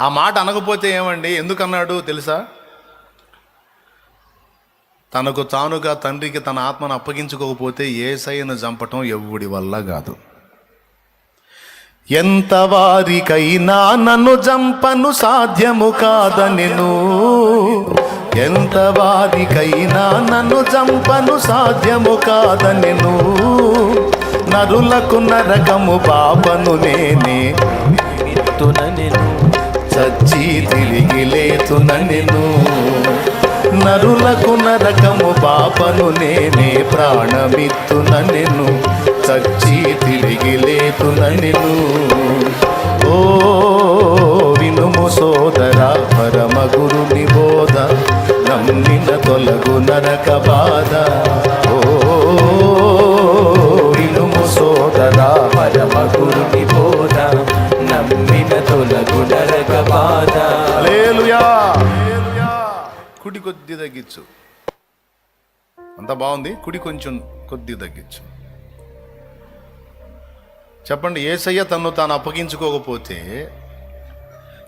ఆ మాట అనకపోతే ఏమండి? ఎందుకన్నాడు తెలుసా? తనకు తానుగా తండ్రికి తన ఆత్మను అప్పగించుకోకపోతే ఏసయ్యను చంపటం ఎవ్వుడి వల్ల కాదు. ఎంత వారికైనా నన్ను జంపను సాధ్యము కాదనెను. ఎంత వారికైనా నన్ను జంపను సాధ్యము కాదనెను. నరులకు నరకము పాపను నేనే వచ్చి తిరిగి లేతున నేను నరులకు నరకము పాపను నేనే ప్రాణమిత్తున నేను చచ్చి తిరిగి లేతున నేను ఓ వినుము సోదర పరమ గురుని బోధ. నమ్మిన తొలగు నరక బాధ. తగ్గించు. అంత బాగుంది కుడి కొంచెం కొద్ది తగ్గించు. చెప్పండి ఏసయ్య తను తాను అప్పగించుకోకపోతే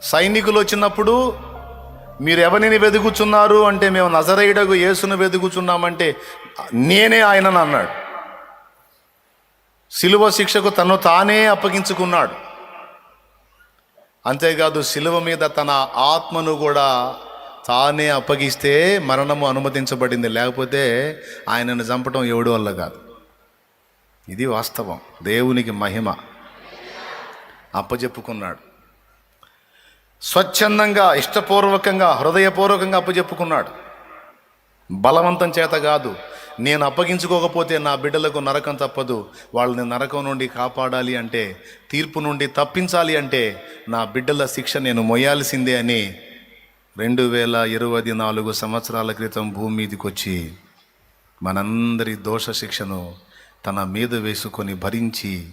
సైనికులు వచ్చినప్పుడు మీరు ఎవరిని వెతుకుచున్నారు అంటే మేము నజరేయుడకు యేసును వెతుకుచున్నామంటే నేనే ఆయనను అన్నాడు. సిలువ శిక్షకు తను తానే అప్పగించుకున్నాడు. అంతేకాదు శిలువ మీద తన ఆత్మను కూడా తానే అప్పగిస్తే మరణము అనుమతించబడింది. లేకపోతే ఆయనను చంపటం ఎవడి వల్ల కాదు. ఇది వాస్తవం. దేవునికి మహిమ. అప్పచెప్పుకున్నాడు స్వచ్ఛందంగా ఇష్టపూర్వకంగా హృదయపూర్వకంగా అప్పచెప్పుకున్నాడు బలవంతం చేత కాదు. నేను అప్పగించుకోకపోతే నా బిడ్డలకు నరకం తప్పదు. వాళ్ళని నరకం నుండి కాపాడాలి అంటే తీర్పు నుండి తప్పించాలి అంటే నా బిడ్డల శిక్ష నేను మొయ్యాల్సిందే అని రెండు వేల ఇరవై నాలుగు సంవత్సరాల క్రితం భూమి మీదకి వచ్చి మనందరి దోష శిక్షను తన మీద వేసుకొని భరించి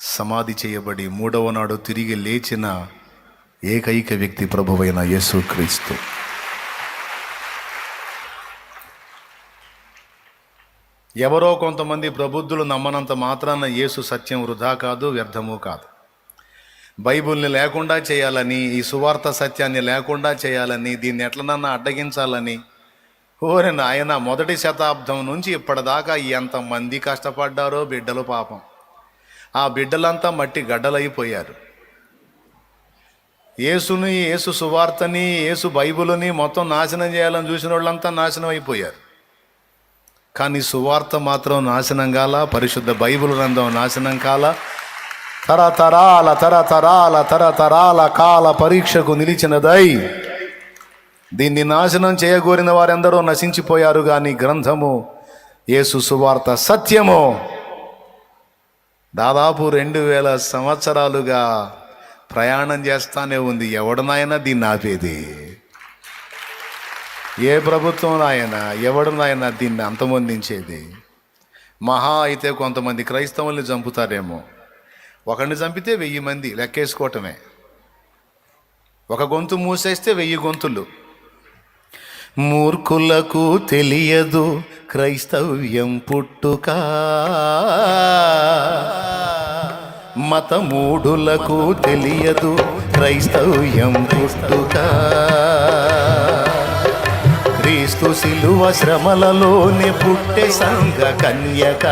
సమాధి చేయబడి మూడవ నాడు తిరిగి లేచిన ఏకైక వ్యక్తి ప్రభువైన యేసుక్రీస్తు. ఎవరో కొంతమంది ప్రబుద్ధులు నమ్మనంత మాత్రాన యేసు సత్యం వృధా కాదు వ్యర్థము కాదు. బైబిల్ని లేకుండా చేయాలని ఈ సువార్త సత్యాన్ని లేకుండా చేయాలని దీన్ని ఎట్లనన్నా అడ్డగించాలని. ఓరే నాయన మొదటి శతాబ్దం నుంచి ఇప్పటిదాకా ఎంతమంది కష్టపడ్డారో బిడ్డలు పాపం. ఆ బిడ్డలంతా మట్టి గడ్డలైపోయారు. యేసుని యేసు సువార్తని యేసు బైబిల్ని మొత్తం నాశనం చేయాలని చూసిన వాళ్ళంతా నాశనం అయిపోయారు కానీ సువార్త మాత్రం నాశనం కాల పరిశుద్ధ బైబిల్ గ్రంథం నాశనం కాల తరతరాల తరతరాల తరతరాల కాల పరీక్షకు నిలిచినదై దీన్ని నాశనం చేయగోరిన వారెందరో నశించిపోయారు కానీ గ్రంథము యేసు సువార్త సత్యము. దాదాపు రెండు వేల సంవత్సరాలుగా ప్రయాణం చేస్తానే ఉంది. ఎవడనైనా దీన్ని ఆపేది? ఏ ప్రభుత్వం నాయన ఎవడు దీన్ని అంతమొందించేది? మహా అయితే కొంతమంది క్రైస్తవుల్ని చంపుతారేమో. ఒకరిని చంపితే వెయ్యి మంది లెక్కేసుకోవటమే. ఒక గొంతు మూసేస్తే వెయ్యి గొంతులు. మూర్ఖులకు తెలియదు క్రైస్తవ్యం పుట్టుక. మతమూఢులకు తెలియదు క్రైస్తవ్యం పుట్టుక. క్రీస్తు శిలువ శ్రమలలోనే పుట్టే సంఘ కన్యక.